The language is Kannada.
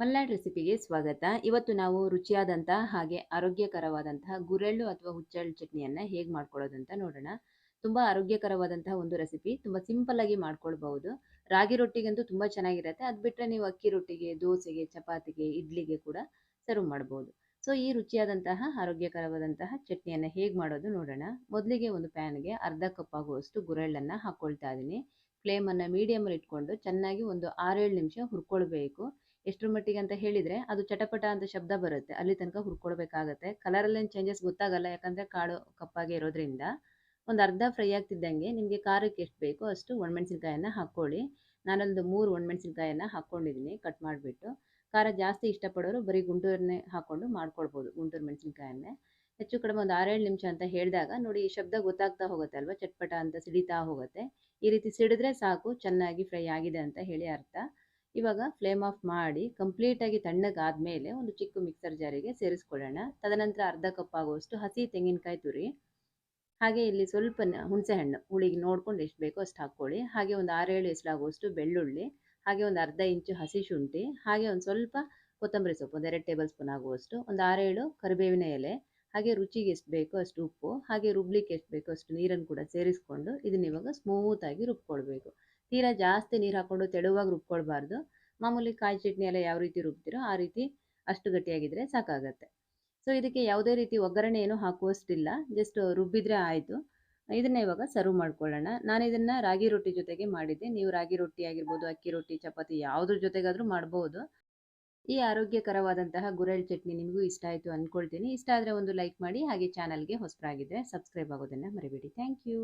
ಮಲ್ನಾಡ್ ರೆಸಿಪಿಗೆ ಸ್ವಾಗತ. ಇವತ್ತು ನಾವು ರುಚಿಯಾದಂತಹ ಹಾಗೆ ಆರೋಗ್ಯಕರವಾದಂತಹ ಗುರೆಳ್ಳು ಅಥವಾ ಹುಚ್ಚೆಳ್ಳು ಚಟ್ನಿಯನ್ನ ಹೇಗೆ ಮಾಡ್ಕೊಳ್ಳೋದಂತ ನೋಡೋಣ. ತುಂಬಾ ಆರೋಗ್ಯಕರವಾದಂತಹ ಒಂದು ರೆಸಿಪಿ. ತುಂಬಾ ಸಿಂಪಲ್ ಆಗಿ ಮಾಡ್ಕೊಳ್ಬಹುದು. ರಾಗಿ ರೊಟ್ಟಿಗಂತೂ ತುಂಬಾ ಚೆನ್ನಾಗಿರುತ್ತೆ. ಅದು ಬಿಟ್ಟರೆ ನೀವು ಅಕ್ಕಿ ರೊಟ್ಟಿಗೆ, ದೋಸೆಗೆ, ಚಪಾತಿಗೆ, ಇಡ್ಲಿಗೆ ಕೂಡ ಸರ್ವ್ ಮಾಡಬಹುದು ಸೊ ಈ ರುಚಿಯಾದಂತಹ, ಆರೋಗ್ಯಕರವಾದಂತಹ ಚಟ್ನಿಯನ್ನ ಹೇಗೆ ಮಾಡೋದು ನೋಡೋಣ. ಮೊದಲಿಗೆ ಒಂದು ಪ್ಯಾನ್ಗೆ ಅರ್ಧ ಕಪ್ ಆಗುವಷ್ಟು ಗುರೆಳ್ಳನ್ನು ಹಾಕೊಳ್ತಾ ಇದ್ದೀನಿ. ಫ್ಲೇಮನ್ನು ಮೀಡಿಯಮಲ್ಲಿ ಇಟ್ಕೊಂಡು ಚೆನ್ನಾಗಿ ಒಂದು ಆರೇಳು ನಿಮಿಷ ಹುರ್ಕೊಳ್ಬೇಕು. ಎಷ್ಟರ ಮಟ್ಟಿಗೆ ಅಂತ ಹೇಳಿದ್ರೆ ಅದು ಚಟಪಟ ಅಂತ ಶಬ್ದ ಬರುತ್ತೆ. ಅಲ್ಲಿ ತನಕ ಹುರ್ಕೊಳ್ಬೇಕಾಗತ್ತೆ ಕಲರಲ್ಲೇನು ಚೇಂಜಸ್ ಗೊತ್ತಾಗಲ್ಲ. ಯಾಕಂದ್ರೆ ಕಾಳು ಕಪ್ಪಾಗಿ ಇರೋದ್ರಿಂದ ಒಂದು ಅರ್ಧ ಫ್ರೈ ಆಗ್ತಿದ್ದಂಗೆ ನಿಮಗೆ ಖಾರಕ್ಕೆ ಎಷ್ಟು ಬೇಕೋ ಅಷ್ಟು ಒಣಮೆಣಸಿನ್ಕಾಯನ್ನ ಹಾಕ್ಕೊಳ್ಳಿ. ನಾನೊಂದು ಮೂರು ಒಣಮೆಣಸಿನ್ಕಾಯನ್ನ ಹಾಕ್ಕೊಂಡಿದ್ದೀನಿ ಕಟ್ ಮಾಡಿಬಿಟ್ಟು. ಖಾರ ಜಾಸ್ತಿ ಇಷ್ಟಪಡೋರು ಬರೀ ಗುಂಟೂರನ್ನೇ ಹಾಕ್ಕೊಂಡು ಮಾಡ್ಕೊಳ್ಬೋದು, ಗುಂಟೂರು ಮೆಣಸಿನ್ಕಾಯನ್ನೇ. ಹೆಚ್ಚು ಕಡಿಮೆ ಒಂದು ಆರೇಳು ನಿಮಿಷ ಅಂತ ಹೇಳಿದಾಗ ನೋಡಿ ಈ ಶಬ್ದ ಗೊತ್ತಾಗ್ತಾ ಹೋಗುತ್ತೆ ಅಲ್ವಾ? ಚಟ್ಪಟ ಅಂತ ಸಿಡಿತಾ ಹೋಗುತ್ತೆ. ಈ ರೀತಿ ಸಿಡಿದ್ರೆ ಸಾಕು, ಚೆನ್ನಾಗಿ ಫ್ರೈ ಆಗಿದೆ ಅಂತ ಹೇಳಿ ಅರ್ಥ. ಇವಾಗ ಫ್ಲೇಮ್ ಆಫ್ ಮಾಡಿ ಕಂಪ್ಲೀಟಾಗಿ ತಣ್ಣಗಾದ್ಮೇಲೆ ಒಂದು ಚಿಕ್ಕ ಮಿಕ್ಸರ್ ಜಾರಿಗೆ ಸೇರಿಸ್ಕೊಳ್ಳೋಣ. ತದನಂತರ ಅರ್ಧ ಕಪ್ ಆಗುವಷ್ಟು ಹಸಿ ತೆಂಗಿನಕಾಯಿ ತುರಿ, ಹಾಗೆ ಇಲ್ಲಿ ಸ್ವಲ್ಪ ಹುಣಸೆಹಣ್ಣು ಹುಳಿಗೆ ನೋಡ್ಕೊಂಡು ಎಷ್ಟು ಬೇಕೋ ಅಷ್ಟು ಹಾಕ್ಕೊಳ್ಳಿ. ಹಾಗೆ ಒಂದು ಆರೇಳು ಎಸಲಾಗುವಷ್ಟು ಬೆಳ್ಳುಳ್ಳಿ, ಹಾಗೆ ಒಂದು ಅರ್ಧ ಇಂಚು ಹಸಿ ಶುಂಠಿ, ಹಾಗೆ ಒಂದು ಸ್ವಲ್ಪ ಕೊತ್ತಂಬರಿ ಸೊಪ್ಪು, ಒಂದು ಎರಡು ಟೇಬಲ್ ಸ್ಪೂನ್ ಆಗುವಷ್ಟು, ಒಂದು ಆರೇಳು ಕರಿಬೇವಿನ ಎಲೆ, ಹಾಗೆ ರುಚಿಗೆ ಎಷ್ಟು ಬೇಕೋ ಅಷ್ಟು ಉಪ್ಪು, ಹಾಗೆ ರುಬ್ಲಿಕ್ಕೆ ಎಷ್ಟು ಬೇಕೋ ಅಷ್ಟು ನೀರನ್ನು ಕೂಡ ಸೇರಿಸ್ಕೊಂಡು ಇದನ್ನ ಇವಾಗ ಸ್ಮೂತಾಗಿ ರುಬ್ಕೊಳ್ಬೇಕು. ತೀರಾ ಜಾಸ್ತಿ ನೀರು ಹಾಕ್ಕೊಂಡು ತೆಳುವಾಗಿ ರುಬ್ಕೊಳ್ಬಾರ್ದು. ಮಾಮೂಲಿ ಕಾಯಿ ಚಟ್ನಿ ಎಲ್ಲ ಯಾವ ರೀತಿ ರುಬ್ತೀರೋ ಆ ರೀತಿ ಅಷ್ಟು ಗಟ್ಟಿಯಾಗಿದ್ದರೆ ಸಾಕಾಗತ್ತೆ. ಸೊ ಇದಕ್ಕೆ ಯಾವುದೇ ರೀತಿ ಒಗ್ಗರಣೆ ಏನು ಹಾಕುವಷ್ಟಿಲ್ಲ. ಜಸ್ಟ್ ರುಬ್ಬಿದ್ರೆ ಆಯಿತು. ಇದನ್ನ ಇವಾಗ ಸರ್ವ್ ಮಾಡ್ಕೊಳ್ಳೋಣ. ನಾನು ಇದನ್ನ ರಾಗಿ ರೊಟ್ಟಿ ಜೊತೆಗೆ ಮಾಡಿದ್ದೆ. ನೀವು ರಾಗಿ ರೊಟ್ಟಿ ಆಗಿರ್ಬೋದು, ಅಕ್ಕಿ ರೊಟ್ಟಿ, ಚಪಾತಿ ಯಾವುದ್ರ ಜೊತೆಗಾದರೂ ಮಾಡ್ಬೋದು. ಈ ಆರೋಗ್ಯಕರವಾದಂತಹ ಗುರೆಳ್ ಚಟ್ನಿ ನಿಮಗೂ ಇಷ್ಟ ಆಯಿತು ಅಂದ್ಕೊಳ್ತೀನಿ ಇಷ್ಟ ಆದರೆ ಒಂದು ಲೈಕ್ ಮಾಡಿ, ಹಾಗೆ ಚಾನಲ್ಗೆ ಹೊಸಬರಾಗಿದ್ದರೆ ಸಬ್ಸ್ಕ್ರೈಬ್ ಆಗೋದನ್ನು ಮರಿಬೇಡಿ. Thank you